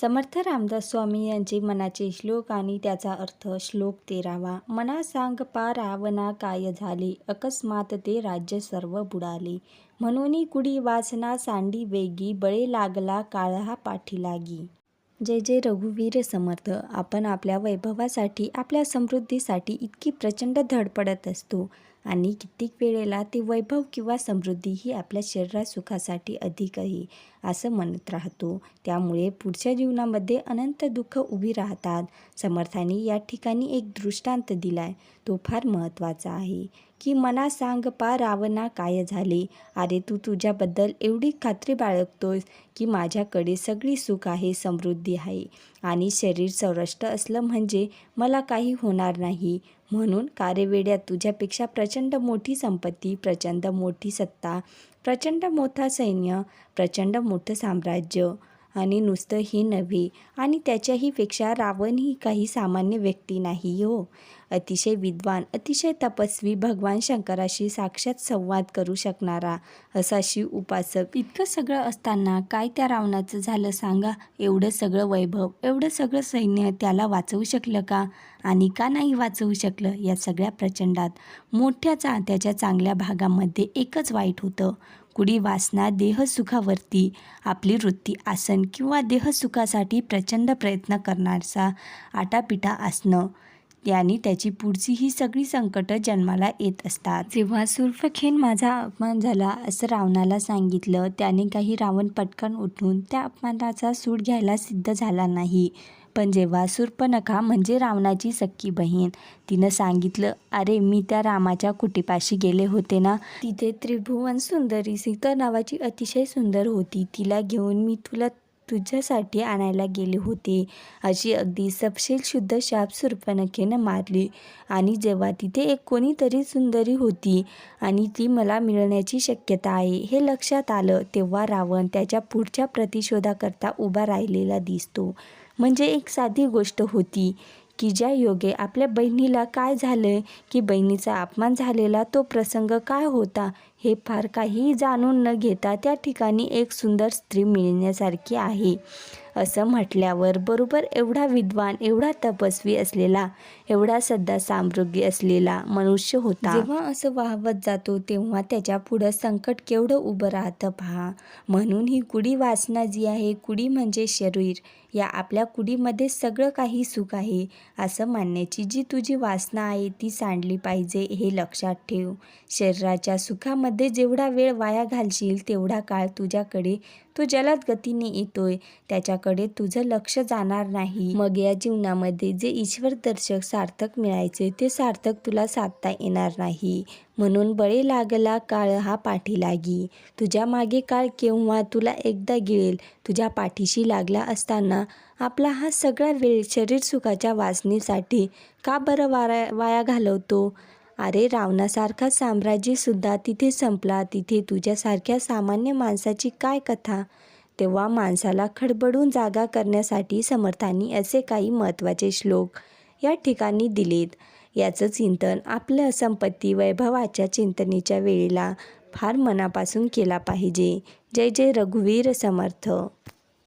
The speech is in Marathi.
समर्थ रामदास स्वामी यांचे मनाचे श्लोक आणि त्याचा अर्थ श्लोक तेरावा. मना सांग पा रावणा काय झाले? अकस्मात ते राज्य सर्व बुडाले. म्हणून कुडी वासना सांडी वेगी बळे लागला काळहा पाठी लागी. जय जय रघुवीर समर्थ. आपण आपल्या वैभवासाठी आपल्या समृद्धीसाठी इतकी प्रचंड धडपडत असतो. आणि कित्येक वेळेला ते वैभव किंवा समृद्धी ही आपल्या शरीरा सुखासाठी अधिक आहे असं म्हणत राहतो. त्यामुळे पुढच्या जीवनामध्ये अनंत दुःख उभी राहतात. समर्थांनी या ठिकाणी एक दृष्टांत दिलाय. तो फार महत्त्वाचा आहे. की मना सांग पा रावणा काय झाले? अरे तू तुझ्याबद्दल एवढी खात्री बाळगतोस की माझ्याकडे सगळी सुख आहे समृद्धी आहे. आणि शरीर संरष्ट असलं म्हणजे मला काही होणार नाही. म्हणून कार्यवेड्यात तुझ्यापेक्षा प्रचंड मोठी संपत्ती प्रचंड मोठी सत्ता प्रचंड मोठा सैन्य प्रचंड मोठं साम्राज्य आणि नुसतं ही नव्हे. आणि त्याच्याही पेक्षा रावण ही काही सामान्य व्यक्ती नाही हो. अतिशय विद्वान अतिशय तपस्वी भगवान शंकराशी साक्षात संवाद करू शकणारा असा शिव उपासक. इतकं सगळं असताना काय त्या रावणाचं झालं सांगा? एवढं सगळं वैभव एवढं सगळं सैन्य त्याला वाचवू शकलं का? आणि का नाही वाचवू शकलं या सगळ्या प्रचंडात? मोठ्याचा त्याच्या चांगल्या भागामध्ये एकच वाईट होतं. कुडी वासना देहसुखावरती आपली वृत्ती आसन किंवा देहसुखासाठी प्रचंड प्रयत्न करणारसा आटापिटा असणं याने त्याची पुढची ही सगळी संकटं जन्माला येत असतात. जेव्हा सुर्फखेन माझा अपमान झाला असं रावणाला सांगितलं त्याने काही रावण पटकन उठून त्या अपमानाचा सूड घ्यायला सिद्ध झाला नाही. पण जेव्हा सुर्पनखा म्हणजे रावणाची सख्खी बहीण तिनं सांगितलं अरे मी त्या रामाच्या कुटीपाशी गेले होते ना? तिथे त्रिभुवन सुंदरी सीता नावाची अतिशय सुंदर होती. तिला घेऊन मी तुला तुझ्यासाठी आणायला गेले होते. अशी अगदी सपशेल शुद्ध शाप सुरपणखेनं मारली. आणि जेव्हा तिथे एक कोणीतरी सुंदरी होती आणि ती मला मिळण्याची शक्यता आहे हे लक्षात आलं तेव्हा रावण त्याच्या पुढच्या प्रतिशोधाकरता उभा राहिलेला दिसतो. म्हणजे एक साधी गोष्ट होती की ज्या योगे आपल्या बहिणीला काय झालं की बहिणीचा अपमान झालेला तो प्रसंग काय होता हे फार काही जाणून न घेता त्या ठिकाणी एक सुंदर स्त्री मिळण्यासारखी आहे. असं म्हटल्यावर बरोबर एवढा विद्वान एवढा तपस्वी असलेला एवढा सध्या समृद्धी असलेला मनुष्य होता. जेव्हा असं वाहवत जातो तेव्हा त्याच्या पुढं संकट केवढं उभं राहतं पहा. म्हणून ही कुडी वासना जी आहे कुडी म्हणजे शरीर. या आपल्या कुडीमध्ये सगळं काही सुख आहे असं मानण्याची जी तुझी वासना आहे ती सांडली पाहिजे हे लक्षात ठेव. शरीराच्या सुखामध्ये जेवढा वेळ वाया घालशील तेवढा काळ तुझ्याकडे तो जलद गतीने येतोय. त्याच्याकडे तुझं लक्ष जाणार नाही. मग या जीवनामध्ये जे ईश्वर दर्शक सार्थक मिळायचे ते सार्थक तुला साधता येणार नाही. म्हणून बळे लागला काळ हा पाठी लागी तुझ्या मागे काळ केव्हा तुला एकदा गिळेल तुझ्या पाठीशी लागला असताना आपला हा सगळा वेळ शरीर सुखाच्या वासनेसाठी का बरं वारा वाया घालवतो? अरे रावणासारखा साम्राज्यसुद्धा तिथे संपला. तिथे तुझ्यासारख्या सामान्य माणसाची काय कथा? तेव्हा माणसाला खडबडून जागा करण्यासाठी समर्थांनी असे काही महत्त्वाचे श्लोक या ठिकाणी दिलेत. याचं चिंतन आपलं संपत्ती वैभवाच्या चिंतनेच्या वेळेला फार मनापासून केला पाहिजे. जय जय रघुवीर समर्थ.